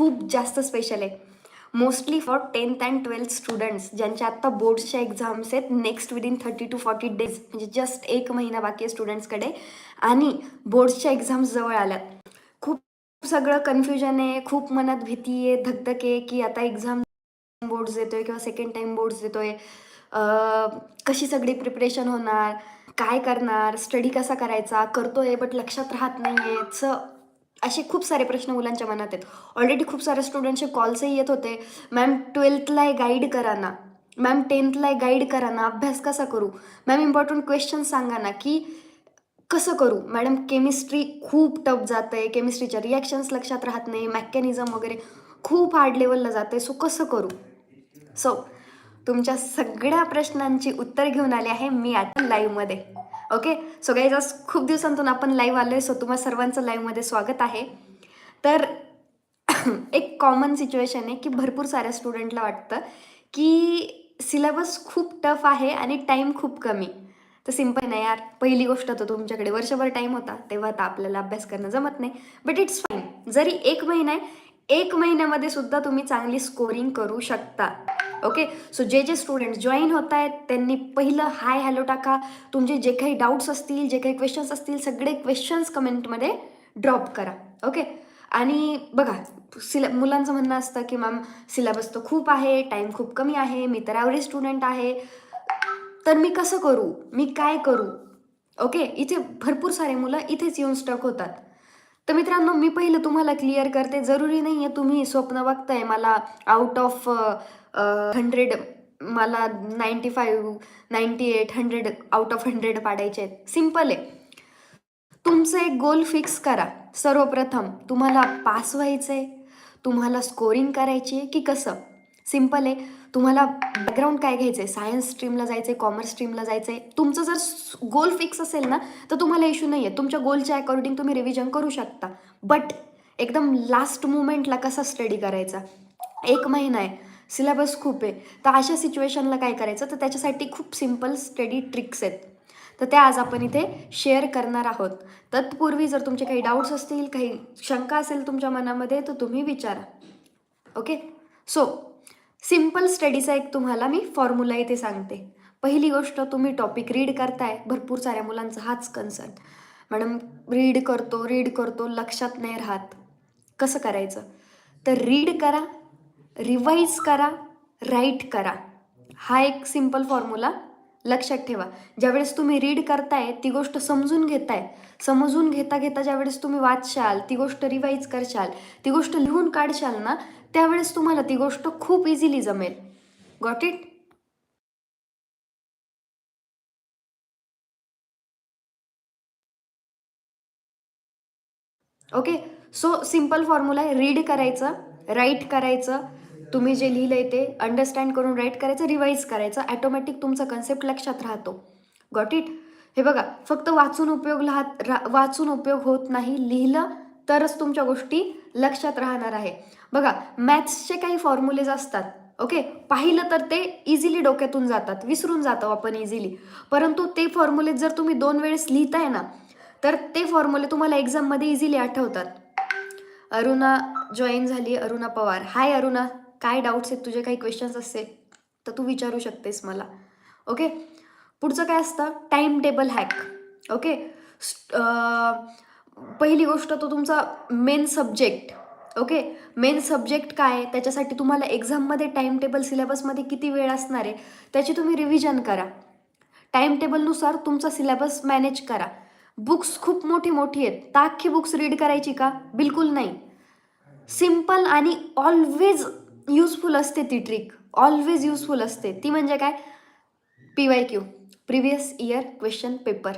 खूप जास्त स्पेशल आहे. Mostly for tenth and twelfth students ज्यांच्या आत्ता बोर्ड्सच्या एक्झाम्स आहेत next within thirty two forty days म्हणजे जस्ट एक महिना बाकी आहे स्टुडंट्सकडे आणि बोर्ड्सच्या एक्झाम्स जवळ आल्यात. खूप सगळं कन्फ्युजन आहे खूप मनात भीती आहे धकधक आहे की आता एक्झाम बोर्ड्स देतोय किंवा सेकंड टाइम बोर्ड्स देतोय. कशी सगळी प्रिपरेशन होणार? काय करणार? स्टडी कसा करायचा? करतोय बट लक्षात राहत नाही आहे असे खूप सारे प्रश्न मुलांच्या मनात आहेत ऑलरेडी खूप सारे स्टुडंटचे कॉल्सही येत होते. मॅम ट्वेल्थला गाईड करा ना. मॅम टेन्थला गाईड करा ना. अभ्यास कसा करू? मॅम इम्पॉर्टंट क्वेश्चन सांगा ना की कसं करू? मॅडम केमिस्ट्री खूप टफ जातं आहे केमिस्ट्रीच्या रिॲक्शन्स लक्षात राहत नाही. मॅकॅनिझम वगैरे खूप हार्ड लेवलला जातं आहे सो कसं करू? सो तुमच्या सगळ्या प्रश्नांची उत्तर घेऊन आले आहे मी आता लाईव्हमध्ये ओके सो गाईज आज खूप दिवसांतून आपण लाईव्ह आलो आहे सो तुम्हा सर्वांचं लाईव्हमध्ये स्वागत आहे. तर एक कॉमन सिच्युएशन आहे की भरपूर साऱ्या स्टुडंटला वाटतं की सिलेबस खूप टफ आहे आणि टाईम खूप कमी. तर सिंपल नाही यार. पहिली गोष्ट तर तुमच्याकडे. वर्षभर टाईम होता तेव्हा तर आपल्याला अभ्यास करणं जमत नाही. बट इट्स फाईन जरी एक महिना आहे एक महिन्यामध्ये सुद्धा तुम्ही चांगली स्कोरिंग करू शकता. ओके सो जे जे स्टुडंट जॉईन होत आहेत त्यांनी पहिलं हाय हॅलो टाका. तुमचे जे काही डाऊट्स असतील जे काही क्वेश्चन्स असतील सगळे क्वेश्चन्स कमेंटमध्ये ड्रॉप करा. ओके आणि बघा सिला मुलांचं म्हणणं असतं की मॅम सिलेबस तर खूप आहे टाईम खूप कमी आहे मी तर ॲव्हरेज स्टुडंट आहे. तर मी कसं करू? मी काय करू? ओके इथे भरपूर सारे मुलं इथेच येऊन स्टक होतात. तर मित्रांनो मी पहिलं तुम्हाला क्लिअर करते. जरुरी नाही आहे तुम्ही स्वप्न बघताय मला आउट ऑफ हंड्रेड मला ninety five ninety eight hundred out of hundred पाडायचे आहेत. सिंपल आहे. तुमचं एक गोल फिक्स करा. सर्वप्रथम तुम्हाला पास व्हायचं आहे तुम्हाला स्कोरिंग करायची आहे की कसं? सिंपल आहे. तुम्हाला बॅकग्राऊंड काय घ्यायचं आहे सायन्स स्ट्रीमला जायचं आहे कॉमर्स स्ट्रीमला जायचं आहे तुमचं जर गोल फिक्स असेल ना तर तुम्हाला इश्यू नाही आहे तुमच्या गोलच्या अकॉर्डिंग तुम्ही रिव्हिजन करू शकता. बट एकदम लास्ट मुमेंटला कसा स्टडी करायचा? एक महिना आहे. सिलेबस खूप आहे. तर अशा सिच्युएशनला काय करायचं? तर त्याच्यासाठी खूप सिंपल स्टडी ट्रिक्स आहेत. तर त्या आज आपण इथे शेअर करणार आहोत. तत्पूर्वी जर तुमचे काही डाऊट्स असतील काही शंका असेल तुमच्या मनामध्ये तर तुम्ही विचारा. ओके सो सिंपल स्टडीचा एक तुम्हाला मी फॉर्म्युला इथे सांगते. पहिली गोष्ट तुम्ही टॉपिक रीड करताय भरपूर साऱ्या मुलांचा हाच कन्सर्न मॅडम रीड करतो रीड करतो लक्षात नाही राहत. कसं करायचं? तर रीड करा रिवाईज करा राईट करा. हा एक सिंपल फॉर्म्युला लक्षात ठेवा. ज्यावेळेस तुम्ही रीड करताय ती गोष्ट समजून घेताय. समजून घेता घेता ज्यावेळेस तुम्ही वाचशाल ती गोष्ट रिवाईज करशाल ती गोष्ट लिहून काढशाल ना त्यावेळेस तुम्हाला ती गोष्ट खूप इझिली जमेल. Got it okay so simple formula आहे. रीड करायचं राईट करायचं तुम्ही जे लिहिलं आहे ते अंडरस्टँड करून राईट करायचं रिवाईज करायचं. ॲटोमॅटिक तुमचा कन्सेप्ट लक्षात राहतो. गॉट इट हे बघा फक्त वाचून उपयोग राहत रा वाचून उपयोग होत नाही. लिहिलं तरच तुमच्या गोष्टी लक्षात राहणार आहे. बघा मॅथ्सचे काही फॉर्म्युलेज असतात ओके पाहिलं तर ते इझिली डोक्यातून जातात विसरून जातो आपण इझिली परंतु ते फॉर्म्युले जर तुम्ही दोन वेळेस लिहिताय ना तर ते फॉर्म्युले तुम्हाला एक्झाममध्ये इझिली आठवतात. अरुणा जॉईन झाली अरुणा पवार. हाय अरुणा. काय डाऊट्स आहेत तुझे काही क्वेश्चन्स असतील तर तू विचारू शकतेस मला. ओके पुढचं काय असतं? टाईम टेबल हॅक ओके पहिली गोष्ट तो तुमचा main subject okay main subject काय आहे? त्याच्यासाठी तुम्हाला एक्झाममध्ये टाईम टेबल सिलेबसमध्ये किती वेळ असणार आहे? त्याची तुम्ही रिव्हिजन करा. टाईम टेबलनुसार तुमचा सिलेबस मॅनेज करा. बुक्स खूप मोठी मोठी आहेत. ताखी अख्खी बुक्स रीड करायची का? बिलकुल नाही. सिंपल आणि ऑलवेज यूजफुल असते ती ट्रिक ऑलवेज यूजफुल असते. ती म्हणजे काय? P Y Q previous year question paper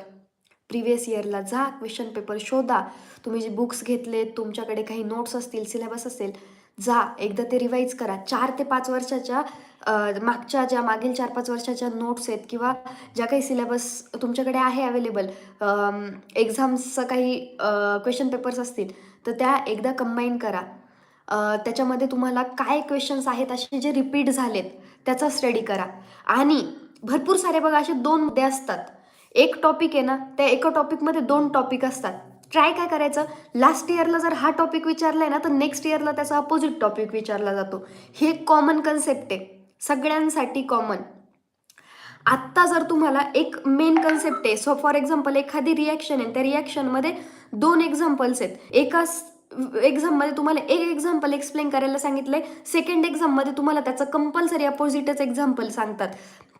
previous इयरला जा क्वेश्चन पेपर शोधा. तुम्ही जे बुक्स घेतले तुमच्याकडे काही नोट्स असतील सिलेबस असेल जा. एकदा ते रिवाईज करा. चार ते पाच वर्षाच्या मागच्या ज्या मागील चार पाच वर्षाच्या नोट्स आहेत किंवा ज्या काही सिलेबस तुमच्याकडे आहे अवेलेबल एक्झाम्सचं काही क्वेश्चन पेपर्स असतील तर त्या एकदा कंबाईन करा. त्याच्यामध्ये तुम्हाला काय क्वेश्चन्स आहेत असे जे रिपीट झालेत त्याचा स्टडी करा. आणि भरपूर सारे बघा असे दोन मुद्दे असतात. एक टॉपिक आहे ना त्या एका टॉपिकमध्ये दोन टॉपिक असतात. ट्राय काय करायचं? लास्ट इयरला जर हा टॉपिक विचारलाय ना तर नेक्स्ट इयरला त्याचा अपोजिट टॉपिक विचारला जातो. हे एक कॉमन कन्सेप्ट आहे. सगळ्यांसाठी कॉमन आत्ता जर तुम्हाला एक मेन कन्सेप्ट आहे. सो फॉर एक्झाम्पल एखादी रिॲक्शन आहे. त्या रिॲक्शनमध्ये दोन एक्झाम्पल्स आहेत. एका एक्झाममध्ये तुम्हाला एक एक्झाम्पल एक्सप्लेन करायला सांगितलंय. सेकंड एक्झाममध्ये तुम्हाला त्याचं कंपल्सरी अपोजिटच एक्झाम्पल सांगतात.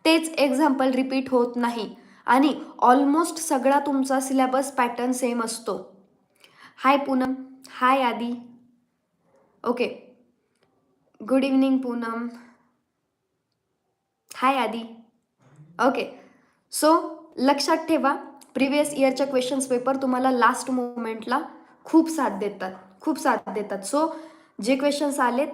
तेच एक्झाम्पल रिपीट होत नाही. आणि ऑलमोस्ट सगळा तुमचा सिलेबस पॅटर्न सेम असतो. Hi Poonam. Hi Adi. Okay good evening Poonam. Hi Adi. Okay so लक्षात ठेवा प्रिव्हियस इयरच्या क्वेश्चन्स पेपर तुम्हाला लास्ट मोमेंटला खूप साथ देतात खूप साथ देतात. सो जे क्वेश्चन्स आलेत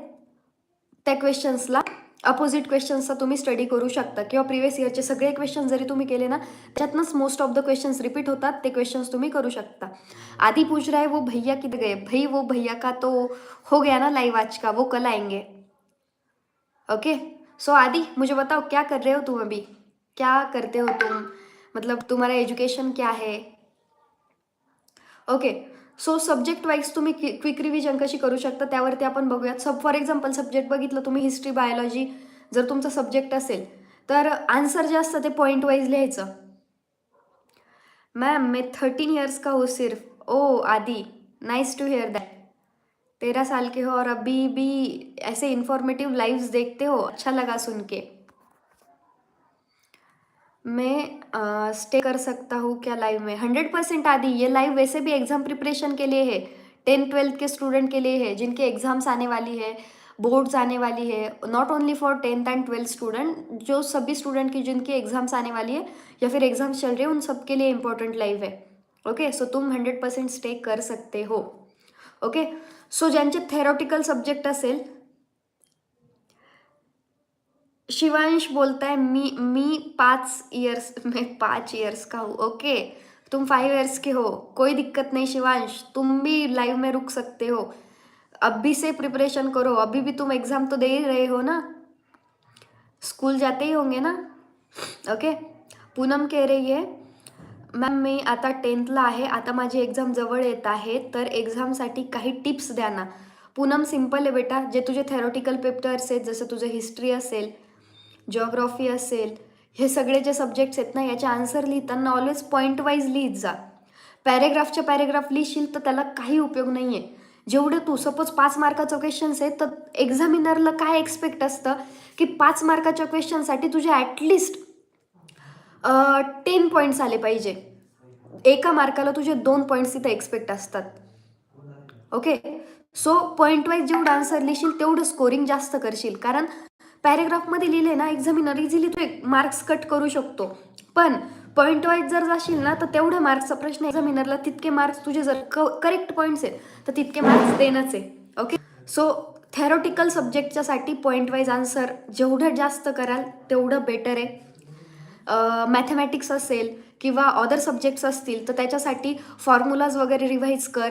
त्या क्वेश्चन्सला अपोजिट क्वेश्चन्सचा तुम्ही स्टडी करू शकता. किंवा प्रिव्हियस इयरचे सगळे क्वेश्चन जरी तुम्ही केले ना त्याच्यातनंच most of the questions repeat होतात ते क्वेश्चन्स तुम्ही करू शकता. आधी पूछ रहा है वो भैया किधर गए? भाई वो भैया का तो हो गया ना लाइव आज का वो कल आएंगे. ओके सो आदि मुझे बताओ क्या कर रहे हो तुम अभी? क्या करते हो तुम? मतलब तुम्हारा एजुकेशन क्या है? ओके सो सब्जेक्ट वाईज तुम्ही क्विक रिव्हिजन कशी करू शकता त्यावरती आपण बघूयात. सब फॉर एक्झाम्पल सब्जेक्ट बघितलं तुम्ही हिस्ट्री बायोलॉजी जर तुमचा सब्जेक्ट असेल तर आन्सर जे असतं ते पॉईंट वाईज लिहायचं. मॅम मैं थर्टीन इयर्स का हो सिर्फ? ओ आदि नाईस टू हेअर दॅट तेरह साल के हो और अभी भी ऐसे इन्फॉर्मेटिव्ह लाइव्स देखते हो? अच्छा लगा सुन के. मैं स्टे कर सकता हूँ क्या लाइव में? हंड्रेड परसेंट आदि ये लाइव वैसे भी एग्ज़ाम प्रिपरेशन के लिए है। टेंथ ट्वेल्थ के स्टूडेंट के लिए है जिनके एग्ज़ाम्स आने वाली है बोर्ड्स आने वाली है not only for tenth and twelfth student जो सभी स्टूडेंट की जिनकी एग्ज़ाम्स आने वाली है या फिर एग्ज़ाम्स चल रहे हैं उन सब के लिए इंपॉर्टेंट लाइव है। ओके सो तुम हंड्रेड पर्सेंट स्टे कर सकते हो। ओके सो ज्यांचे थेरॉटिकल सब्जेक्ट असेल शिवांश बोलताय मी मी पाँच ईयर्स मैं पाँच ईयर्स का हूँ. ओके तुम फाइव ईयर्स के हो। कोई दिक्कत नहीं शिवांश तुम भी लाइव में रुक सकते हो। अभी से प्रिपरेशन करो। अभी भी तुम एग्ज़ाम तो दे ही रहे हो ना? स्कूल जाते ही होंगे ना? ओके पूनम कह रही है मॅम मी आता टेन्थला आहे. आता माझी एक्झाम जवळ येत आहे. तर एक्झामसाठी काही टिप्स द्या ना. पूनम सिंपल आहे बेटा. जे तुझे थेरॉटिकल पेपर्स आहेत जसं तुझं हिस्ट्री असेल जॉग्रॉफी असेल हे सगळे जे सब्जेक्ट्स आहेत ना याचे आन्सर लिहिताना ऑलवेज पॉईंट वाईज लिहित जा. पॅरेग्राफच्या पॅरेग्राफ लिहिशील तर त्याला काही उपयोग नाही आहे जेवढं तू सपोज पाच मार्काचं क्वेश्चन्स आहेत तर एक्झामिनरला काय एक्सपेक्ट असतं? की पाच मार्काच्या क्वेश्चनसाठी तुझे ॲटलिस्ट टेन पॉईंट्स आले पाहिजे. एका मार्काला तुझे दोन पॉईंट्स तिथे एक्सपेक्ट असतात. ओके सो पॉईंट वाईज जेवढं आन्सर लिहिशील तेवढं स्कोरिंग जास्त करशील. कारण पॅरेग्राफमध्ये लिहिले ना एक्झामिनर इझिली तू एक मार्क्स कट करू शकतो. पण पॉईंट वाईज जर जाशील ना तर तेवढ्या मार्क्सचा प्रश्न एक्झामिनरला तितके मार्क्स तुझे जर क करेक्ट पॉईंट्स आहेत तर तितके मार्क्स देणंच आहे. ओके सो थेरोटिकल सब्जेक्टच्यासाठी पॉईंट वाईज आन्सर जेवढं जास्त कराल तेवढं बेटर आहे. मॅथमॅटिक्स असेल किंवा अदर सब्जेक्ट्स असतील तर त्याच्यासाठी फॉर्म्युलाज वगैरे रिव्हाइज कर.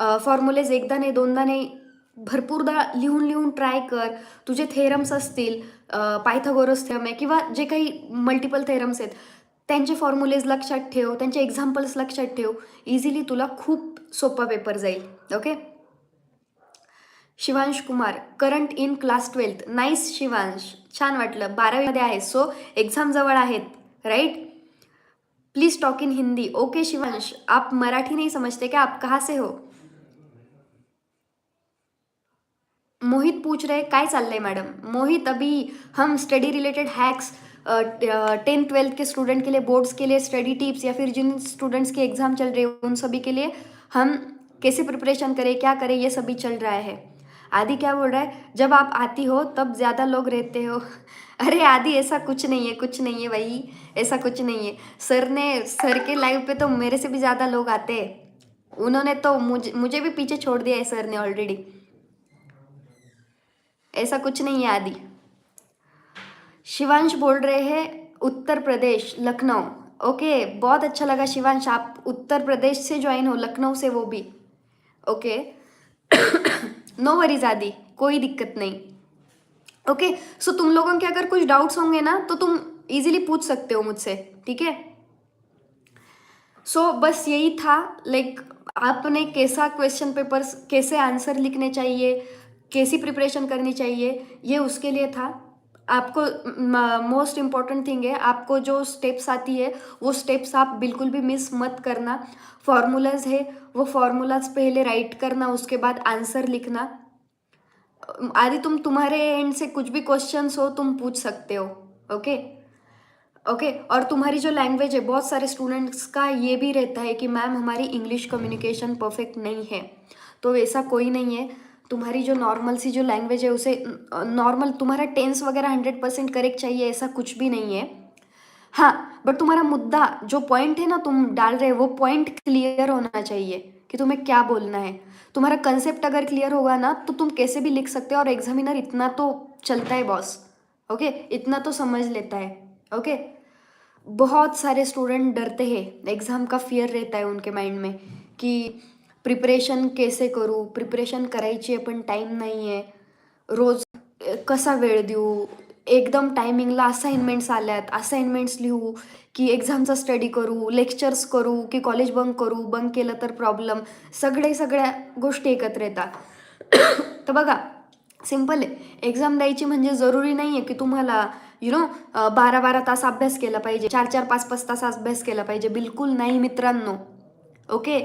फॉर्म्युलेज एकदा नाही दोनदा नाही भरपूरदा लिहून लिहून ट्राय कर. तुझे थेरम्स असतील पायथागोरस थेरम आहे किंवा जे काही मल्टिपल थेरम्स आहेत त्यांचे फॉर्म्युलेज लक्षात ठेव त्यांचे एक्झाम्पल्स लक्षात ठेव. इझिली तुला खूप सोपा पेपर जाईल. Okay Shivansh Kumar current in class twelfth nice Shivansh. छान वाटलं. बारावीमध्ये आहे. सो एक्झाम जवळ आहेत. Right please talk in Hindi okay Shivansh. आप मराठी नाही समजते क्या? आप कहाँ से हो? मोहित पूछ रहे काय चाललंय मैडम? मोहित, अभी हम study related hacks tenth twelfth के स्टूडेंट के लिए बोर्ड्स के लिए स्टडी टिप्स या फिर जिन स्टूडेंट्स के एग्ज़ाम चल रहे हैं, उन सभी के लिए हम कैसे प्रिपरेशन करें, क्या करें, ये सभी चल रहा है। आदि क्या बोल रहा है? जब आप आती हो, तब ज़्यादा लोग रहते हो। अरे आदि, ऐसा कुछ नहीं है, कुछ नहीं है भाई, ऐसा कुछ नहीं है। सर ने, सर के लाइव पे तो मेरे से भी ज़्यादा लोग आते हैं। उन्होंने तो मुझे मुझे भी पीछे छोड़ दिया है सर ने ऑलरेडी ऐसा कुछ नहीं है आदि। शिवांश बोल रहे हैं उत्तर प्रदेश लखनऊ। ओके बहुत अच्छा लगा शिवांश आप उत्तर प्रदेश से ज्वाइन हो लखनऊ से वो भी। ओके। नो वरीज आदि कोई दिक्कत नहीं। ओके okay, सो so तुम लोगों के अगर कुछ डाउट्स होंगे ना तो तुम इजीली पूछ सकते हो मुझसे ठीक है? सो बस यही था लाइक like, आपने कैसा क्वेश्चन पेपर्स कैसे आंसर लिखने चाहिए कैसी प्रिपरेशन करनी चाहिए? ये उसके लिए था। आपको मोस्ट इंपॉर्टेंट थिंग है, आपको जो स्टेप्स आती है, वो स्टेप्स आप बिल्कुल भी मिस मत करना। फॉर्मूलाज है, वो फॉर्मूलाज पहले राइट करना, उसके बाद आंसर लिखना। आदि, तुम तुम्हारे एंड से कुछ भी क्वेश्चंस हो, तुम पूछ सकते हो ओके ओके और तुम्हारी जो लैंग्वेज है, बहुत सारे स्टूडेंट्स का ये भी रहता है कि मैम हमारी इंग्लिश कम्युनिकेशन परफेक्ट नहीं है। तो वैसा कोई नहीं है। तुम्हारी जो नॉर्मल सी जो लैंग्वेज है, उसे नॉर्मल तुम्हारा टेंस वगैरह हंड्रेड परसेंट करेक्ट चाहिए, ऐसा कुछ भी नहीं है। हाँ बट तुम्हारा मुद्दा, जो पॉइंट है ना तुम डाल रहे हो, वो पॉइंट क्लियर होना चाहिए कि तुम्हें क्या बोलना है। तुम्हारा कंसेप्ट अगर क्लियर होगा ना तो तुम कैसे भी लिख सकते हो और एग्जामिनर इतना तो चलता है बॉस ओके इतना तो समझ लेता है। ओके बहुत सारे स्टूडेंट डरते हैं एग्ज़ाम का फियर रहता है उनके माइंड में कि प्रिपरेशन कैसे करू? प्रिपरेशन करायची आहे पण टाईम नाही आहे रोज कसा वेळ देऊ? एकदम टायमिंगला असाइनमेंट्स आल्यात. असाइनमेंट्स लिहू की एक्झामचा स्टडी करू लेक्चर्स करू की कॉलेज बंक करू बंक केलं तर प्रॉब्लेम सगळे सगळ्या गोष्टी एकत्र येतात. तर बघा सिंपल आहे. एक्झाम द्यायची म्हणजे जरुरी नाही आहे की तुम्हाला यु नो बारा बारा तास अभ्यास केला पाहिजे. चार चार पाच पाच तास अभ्यास केला पाहिजे. बिलकुल नाही मित्रांनो. ओके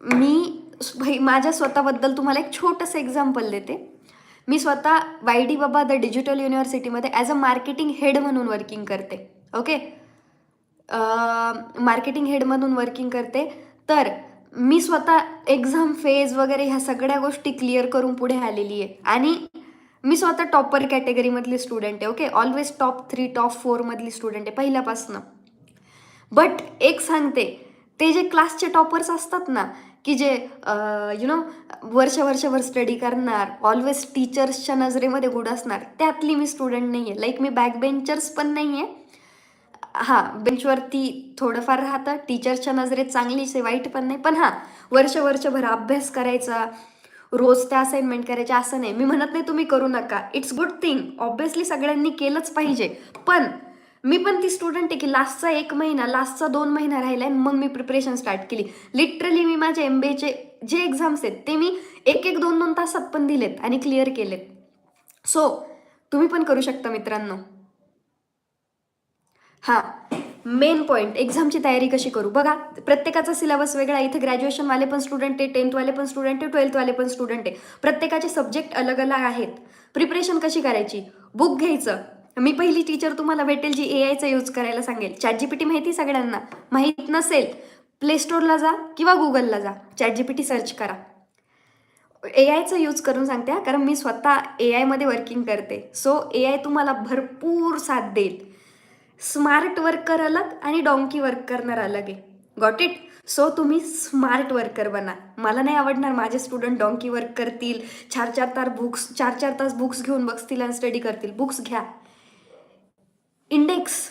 मी भाई माझ्या स्वतःबद्दल तुम्हाला एक छोटंसं एक्झाम्पल देते. मी स्वतः Y D Baba the digital युनिव्हर्सिटीमध्ये as a marketing head म्हणून वर्किंग करते. ओके मार्केटिंग हेड म्हणून वर्किंग करते. तर मी स्वतः एक्झाम फेज वगैरे ह्या सगळ्या गोष्टी क्लिअर करून पुढे आलेली आहे. आणि मी स्वतः टॉपर कॅटेगरीमधली स्टुडंट आहे. Okay always top three top फोरमधली student आहे पहिल्यापासनं. बट एक सांगते ते जे क्लासचे टॉपर्स असतात ना की जे यु नो वर्ष वर्षभर स्टडी करणार ऑलवेज टीचर्सच्या नजरेमध्ये गुड असणार त्यातली मी स्टुडंट नाही आहे लाईक मी बॅक बेंचर्स पण नाही आहे हां बेंचवरती थोडंफार राहतं. टीचरच्या नजरेत चांगलीच आहे वाईट पण नाही. पण हां वर्ष वर्षभर अभ्यास करायचा रोज त्या असाइनमेंट करायच्या असं नाही. मी म्हणत नाही तुम्ही करू नका. इट्स गुड थिंग ऑब्विसली सगळ्यांनी केलंच पाहिजे. पण मी पण ती स्टुडंट आहे की लास्टचा एक महिना लास्टचा दोन महिना राहिला आहे मग मी प्रिपरेशन स्टार्ट केली. लिटरली मी माझ्या एम बी एचे जे एक्झाम्स आहेत ते मी एक एक दोन दोन तासात पण दिलेत आणि क्लिअर केलेत. सो तुम्ही पण करू शकता मित्रांनो. हां मेन पॉईंट एक्झामची तयारी कशी करू? बघा प्रत्येकाचा सिलेबस वेगळा इथे ग्रॅज्युएशनवाले पण स्टुडंट आहे टेन्थवाले पण स्टुडंट आहे ट्वेल्थवाले पण स्टुडंट आहे. प्रत्येकाचे सब्जेक्ट अलग अलग आहेत. प्रिपरेशन कशी करायची? बुक घ्यायचं. मी पहिली टीचर तुम्हाला भेटेल जी ए आयचा यूज करायला सांगेल. चॅट जी पी टी माहिती सगळ्यांना? माहीत नसेल प्ले स्टोरला जा किंवा गुगलला जा. चॅट जीपीटी सर्च करा ए आयचा यूज करून सांगते कारण मी स्वतः ए आयमध्ये वर्किंग करते. सो ए आय तुम्हाला भरपूर साथ देईल. स्मार्ट वर्कर अलग आणि डॉंकी वर्क करणार अलग आहे. गॉट इट सो तुम्ही स्मार्ट वर्कर बना. मला नाही आवडणार माझे स्टुडंट डॉंकी वर्क करतील चार चार तास बुक्स चार चार तास बुक्स घेऊन बसतील आणि स्टडी करतील. बुक्स घ्या. इंडेक्स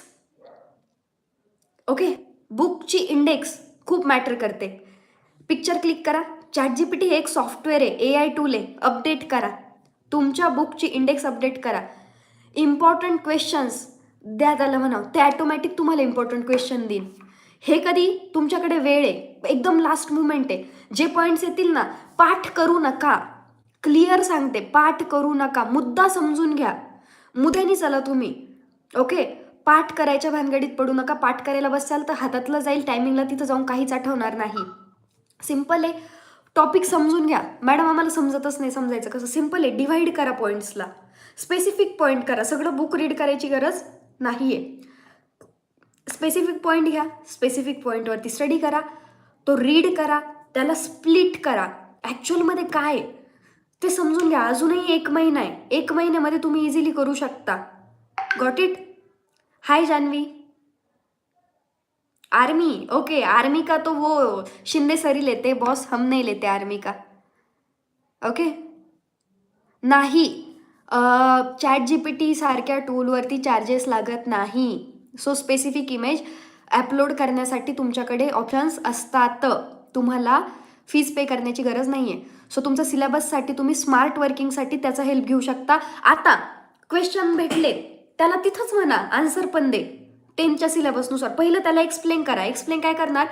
ओके बुकची इंडेक्स खूप मॅटर करते. पिक्चर क्लिक करा. चॅट जी पी टी एक सॉफ्टवेअर आहे. ए आय टूल आहे. अपडेट करा. तुमच्या बुकची इंडेक्स अपडेट करा. इम्पॉर्टंट क्वेश्चन्स द्या त्याला म्हणावं. ते ॲटोमॅटिक तुम्हाला इम्पॉर्टंट क्वेश्चन देईन. हे कधी? तुमच्याकडे वेळ आहे. एकदम लास्ट मुमेंट आहे. जे पॉईंट्स येतील ना पाठ करू नका. क्लिअर सांगते. पाठ करू नका. मुद्दा समजून घ्या. मुद्द्यानी चला तुम्ही. ओके पाठ करायच्या भानगडीत पडू नका. पाठ करायला बसाल तर हातातलं जाईल टायमिंगला तिथं जाऊन काहीच आठवणार नाही. सिंपल आहे. टॉपिक समजून घ्या. मॅडम आम्हाला समजतच नाही समजायचं कसं. सिंपल आहे. डिव्हाइड करा पॉईंट्सला स्पेसिफिक पॉईंट करा. सगळं बुक रीड करायची गरज नाही आहे स्पेसिफिक पॉईंट घ्या स्पेसिफिक पॉईंटवरती स्टडी करा. तो रीड करा. त्याला स्प्लिट करा. ॲक्च्युअलमध्ये काय? आहे ते समजून घ्या. अजूनही एक महिना आहे. एक महिन्यामध्ये तुम्ही इझिली करू शकता. Got it hi Janvi army okay army का तो वो शिंदे सरी लेते बॉस हम नहीं लेते आर्मी का. ओके नाही. चॅट जी पी टी सारख्या टूलवरती चार्जेस लागत नाही. सो स्पेसिफिक इमेज अपलोड करण्यासाठी तुमच्याकडे ऑप्शन्स असतात. तुम्हाला फीस पे करण्याची गरज नाही आहे सो तुमच्या सिलेबससाठी तुम्ही स्मार्ट वर्किंगसाठी त्याचा हेल्प घेऊ शकता. आता क्वेश्चन भेटले. त्याला तिथंच म्हणा आन्सर पण दे. टेनच्या सिलेबसनुसार पहिलं त्याला एक्सप्लेन करा. एक्सप्लेन काय करणार?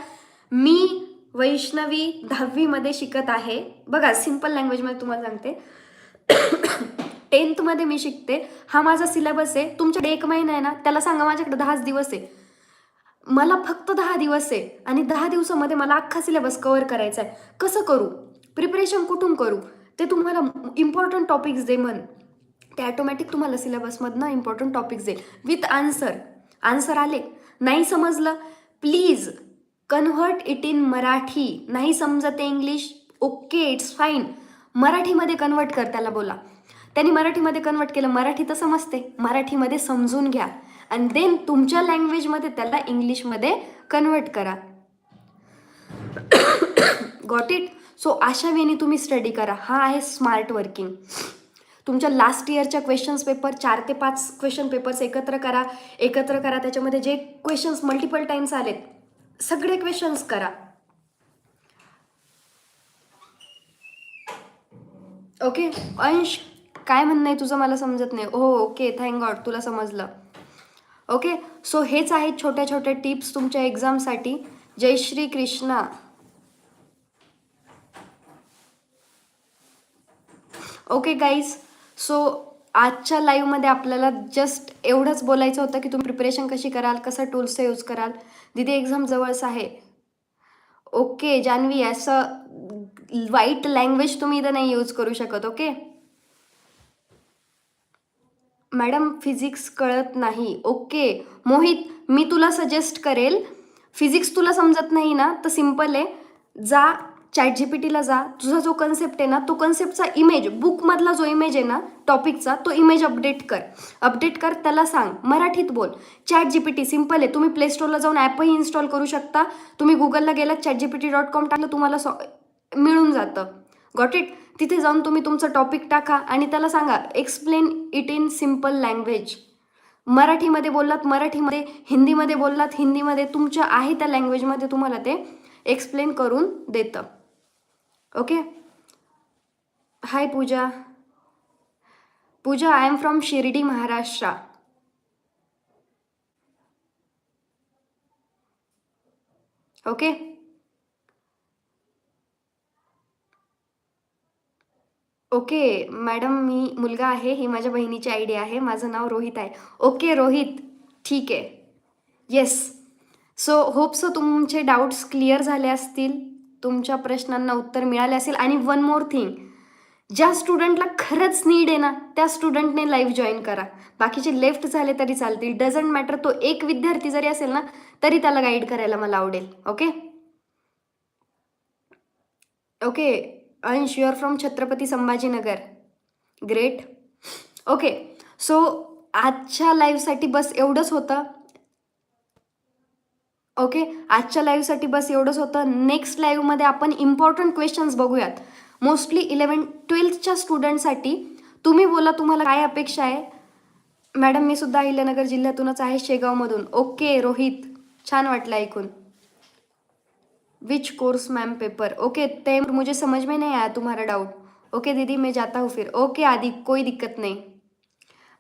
मी वैष्णवी दहावीमध्ये शिकत आहे. बघा सिंपल लँग्वेजमध्ये तुम्हाला सांगते. टेन्थमध्ये मी शिकते. हा माझा सिलेबस आहे. तुमच्याकडे एक महिना आहे ना त्याला सांगा माझ्याकडे दहाच दिवस आहे. मला फक्त दहा दिवस आहे आणि दहा दिवसामध्ये मला अख्खा सिलेबस कवर करायचा आहे. कसं करू? प्रिपरेशन कुठून करू? ते तुम्हाला इम्पॉर्टंट टॉपिक्स दे म्हण. ते ॲटोमॅटिक तुम्हाला सिलेबसमधनं इम्पॉर्टंट टॉपिक्स देईल. विथ आन्सर आन्सर आले. नाही समजलं please convert it in Marathi. नाही समजते इंग्लिश ओके इट्स फाईन मराठीमध्ये कन्वर्ट कर त्याला बोला. त्यांनी मराठीमध्ये कन्वर्ट केलं मराठी तर समजते. मराठीमध्ये समजून घ्या. आणि देन तुमच्या लँग्वेजमध्ये त्याला इंग्लिशमध्ये कन्वर्ट करा. गॉट इट सो अशा वेनी तुम्ही स्टडी करा. हा आहे स्मार्ट वर्किंग तुमच्या लास्ट इयरच्या क्वेश्चन्स पेपर चार ते पाच क्वेश्चन पेपर्स एकत्र करा एकत्र करा. त्याच्यामध्ये जे क्वेश्चन्स मल्टिपल टाईम्स आलेत सगळे क्वेश्चन्स करा. ओके अंश काय म्हणणं आहे तुझं? मला समजत नाही. हो ओके थँक गॉड तुला समजलं. ओके सो हेच आहेत छोट्या छोट्या टिप्स तुमच्या एक्झामसाठी जय Shri Krishna. Okay guys so आजच्या लाईव्हमध्ये आपल्याला जस्ट एवढंच बोलायचं होतं की तुम्ही प्रिपरेशन कशी कराल कसं टूल्सचा यूज कराल. दिदी एक्झाम जवळच आहे. ओके जान्हवी असं वाईट लँग्वेज तुम्ही इथं नाही यूज करू शकत ओके मॅडम फिजिक्स कळत नाही. ओके मोहित मी तुला सजेस्ट करेल. फिजिक्स तुला समजत नाही ना तर सिंपल आहे. जा चॅट जी. पी टीला जा तुझा जो कन्सेप्ट आहे ना तो कन्सेप्टचा इमेज बुकमधला जो इमेज आहे ना टॉपिकचा तो इमेज अपडेट कर. अपडेट कर त्याला सांग. मराठीत बोल. Chat G P T simple आहे. तुम्ही प्ले स्टोरला जाऊन ॲपही इन्स्टॉल करू शकता. तुम्ही गुगलला गेलात chat G P T dot com टाकलं तुम्हाला सॉ मिळून जातं. गॉट इट तिथे जाऊन तुम्ही तुमचं टॉपिक टाका आणि त्याला सांगा explain it in simple language मराठीमध्ये बोललात मराठीमध्ये हिंदीमध्ये बोललात हिंदीमध्ये तुमच्या आहे त्या लँग्वेजमध्ये तुम्हाला ते एक्सप्लेन करून देतं. Okay hi Pooja Pooja I am from Shirdi Maharashtra okay okay madam मी मुलगा आहे ही माझ्या बहिणीची आय डी आहे माझं नाव रोहित आहे. ओके रोहित ठीक आहे. येस सो होप सो तुमचे डाऊट्स क्लिअर झाले असतील. तुमच्या प्रश्नांना उत्तर मिळाले असेल. आणि वन मोर थिंग ज्या स्टुडंटला खरंच नीड आहे ना त्या स्टुडंटने लाईव्ह जॉईन करा. बाकीचे लेफ्ट झाले तरी चालतील. डझंट मॅटर तो एक विद्यार्थी जरी असेल ना तरी त्याला गाईड करायला मला आवडेल. Okay okay Ansh your from Chhatrapati Sambhajinagar. Great okay so आजच्या लाईव्हसाठी बस एवढंच होतं. ओके आजच्या लाईव्हसाठी बस एवढंच होतं. नेक्स्ट लाईव्हमध्ये आपण इम्पॉर्टंट क्वेश्चन्स बघूयात. मोस्टली इलेवन ट्वेल्थच्या स्टुडंटसाठी तुम्ही बोला तुम्हाला काय अपेक्षा आहे? मॅडम मी सुद्धा अहिल्यानगर जिल्ह्यातूनच आहे शेगावमधून. ओके रोहित. छान वाटलं ऐकून. Which course ma'am paper okay ते मुझे समझ में नहीं आया तुम्हारा डाउट ओके दीदी मैं जाता हूँ फिर. ओके आदि कोई दिक्कत नाही.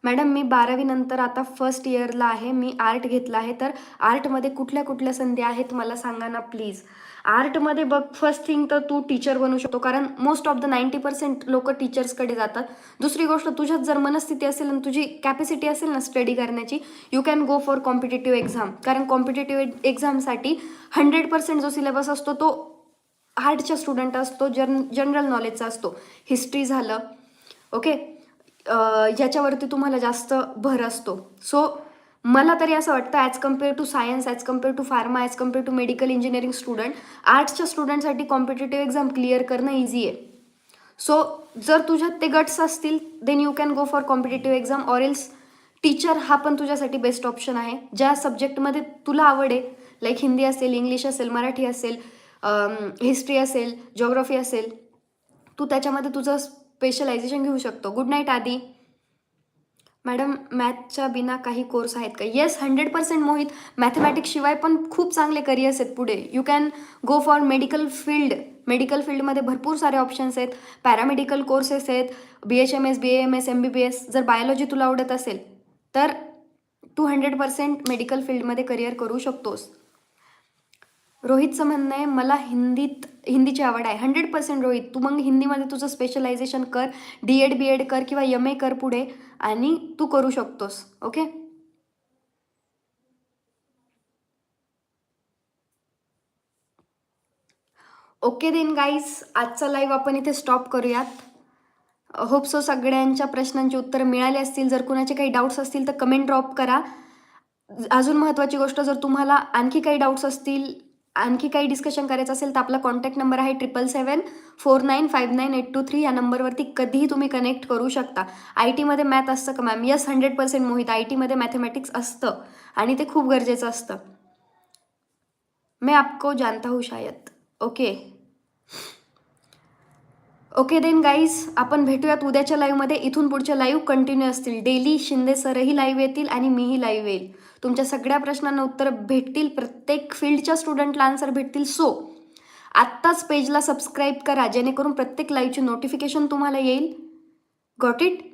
मॅडम मी बारावीनंतर आता फर्स्ट इयरला आहे. मी आर्ट घेतला आहे. तर आर्टमध्ये कुठल्या कुठल्या संधी आहेत मला सांगा ना प्लीज आर्टमध्ये बघ फर्स्ट थिंग तर तू टीचर बनू शकतो. कारण most of the ninety percent लोक टीचर्सकडे जातात. दुसरी गोष्ट तुझ्यात जर मनस्थिती असेल आणि तुझी कॅपॅसिटी असेल ना स्टडी करण्याची you can go for competitive exam कारण कॉम्पिटेटिव्ह एक्झामसाठी हंड्रेड पर्सेंट जो सिलेबस असतो तो आर्टच्या स्टुडंट असतो जन जनरल नॉलेजचा असतो. हिस्ट्री झालं ओके याच्यावरती तुम्हाला जास्त भर असतो. सो मला तरी असं वाटतं as compare to science as compare to pharma as compare to medical engineering student आर्ट्सच्या स्टुडंटसाठी कॉम्पिटेटिव्ह एक्झाम क्लिअर करणं इझी आहे. सो जर तुझ्यात ते गट्स असतील then you can go for competitive exam or else teacher हा पण तुझ्यासाठी बेस्ट ऑप्शन आहे. ज्या सब्जेक्टमध्ये तुला आवड आहे लाईक हिंदी असेल इंग्लिश असेल मराठी असेल हिस्ट्री असेल जॉग्रफी असेल तू त्याच्यामध्ये तुझं स्पेशलायझेशन घेऊ शकतो. गुड नाईट आधी मॅडम मॅथच्या बिना काही कोर्स आहेत का? Yes hundred percent Mohit. मॅथमॅटिक्सशिवाय पण खूप चांगले करिअर्स आहेत पुढे. You can go for medical field medical फील्डमध्ये भरपूर सारे ऑप्शन्स आहेत. पॅरामेडिकल कोर्सेस आहेत. B H M S B M S M B B S जर बायोलॉजी तुला आवडत असेल तर तू हंड्रेड पर्सेंट मेडिकल फील्डमध्ये करिअर करू शकतोस. रोहितचं म्हणणं आहे मला हिंदीत हिंदीची आवड आहे. हंड्रेड पर्सेंट रोहित तू मग हिंदीमध्ये तुझं स्पेशलायझेशन कर डी एड बी एड कर किंवा एम ए कर पुढे आणि तू करू शकतोस ओके ओके देन गाईज आजचा लाईव्ह आपण इथे स्टॉप करूयात. होप सो सगळ्यांच्या प्रश्नांची उत्तरं मिळाली असतील. जर कुणाचे काही डाऊट्स असतील तर कमेंट ड्रॉप करा. अजून महत्त्वाची गोष्ट जर तुम्हाला आणखी काही डाऊट्स असतील आणखी काही डिस्कशन करायचं असेल तर आपला कॉन्टॅक्ट नंबर आहे triple seven four nine five nine eight two three या नंबरवरती कधीही तुम्ही कनेक्ट करू शकता. आय टीमध्ये मॅथ असतं का ma'am yes hundred percent Mohit. I टीमध्ये मॅथमॅटिक्स असतं आणि ते खूप गरजेचं असतं. मैं आपको जानता हूँ शायद. ओके ओके देन गाईज आपण भेटूयात उद्याच्या लाईव्हमध्ये इथून पुढच्या लाईव्ह कंटिन्यू असतील. डेली शिंदे सरही लाईव्ह येतील आणि मीही लाईव्ह येईल. तुमच्या सगळ्या प्रश्नांना उत्तर भेटतील. प्रत्येक फील्डच्या स्टुडंटला आन्सर भेटतील. सो आत्ताच पेजला सबस्क्राईब करा. जेणेकरून प्रत्येक लाईव्हची नोटिफिकेशन तुम्हाला येईल. गॉट इट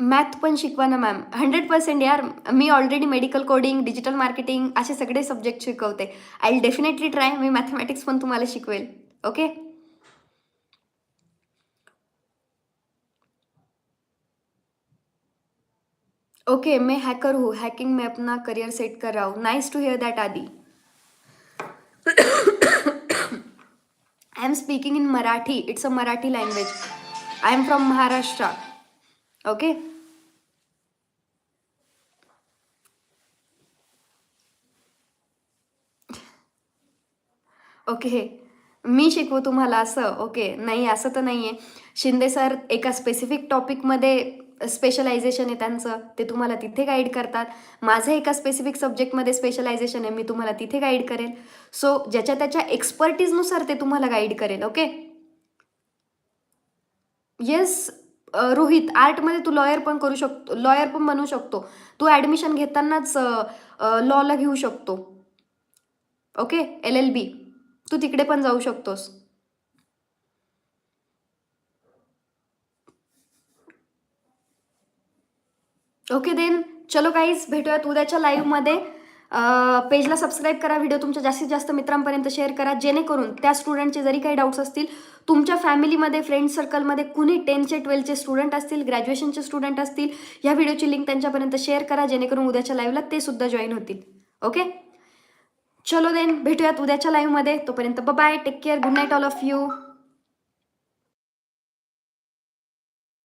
मॅथ पण शिकवा ना मॅम हंड्रेड पर्सेंट यार. मी already medical coding digital marketing असे सगळे सब्जेक्ट शिकवते. आय डेफिनेटली ट्राय मी मॅथमॅटिक्स पण तुम्हाला शिकवेल. ओके ओके मैं हैकर हूँ हैकिंग में अपना करियर सेट कर रहा हूँ। Nice to hear that Aadi. I am speaking in Marathi it's a Marathi language I am from Maharashtra okay okay मी शिकवू तुम्हाला असं. ओके नाही असं तर नाही आहे शिंदे सर एका स्पेसिफिक टॉपिकमध्ये स्पेशलायझेशन आहे त्यांचं ते तुम्हाला तिथे गाईड करतात. माझं एका स्पेसिफिक सब्जेक्टमध्ये स्पेशलायझेशन आहे मी तुम्हाला तिथे गाईड करेल. सो ज्याच्या त्याच्या एक्सपर्टीजनुसार ते तुम्हाला गाईड करेल ओके येस रोहित आर्टमध्ये तू लॉयर पण करू शकतो लॉयर पण बनवू शकतो. तू ॲडमिशन घेतानाच लॉला घेऊ शकतो. ओके एल एल बी तू तिकडे पण जाऊ शकतोस. ओके देन चलो काहीच भेटूयात उद्याच्या लाईव्हमध्ये पेजला सबस्क्राईब करा व्हिडिओ तुमच्या जास्तीत जास्त मित्रांपर्यंत शेअर करा. जेणेकरून त्या स्टुडंटचे जरी काही डाऊट्स असतील तुमच्या फॅमिलीमध्ये फ्रेंड सर्कलमध्ये कुणी टेनचे ट्वेल्थचे स्टुडंट असतील ग्रॅज्युएशनचे स्टुडंट असतील या व्हिडिओची लिंक त्यांच्यापर्यंत शेअर करा जेणेकरून उद्याच्या लाईव्हला ते सुद्धा जॉईन होतील. ओके चलो देन भेटूयात उद्याच्या लाईव्हमध्ये तोपर्यंत bye take care good night all of you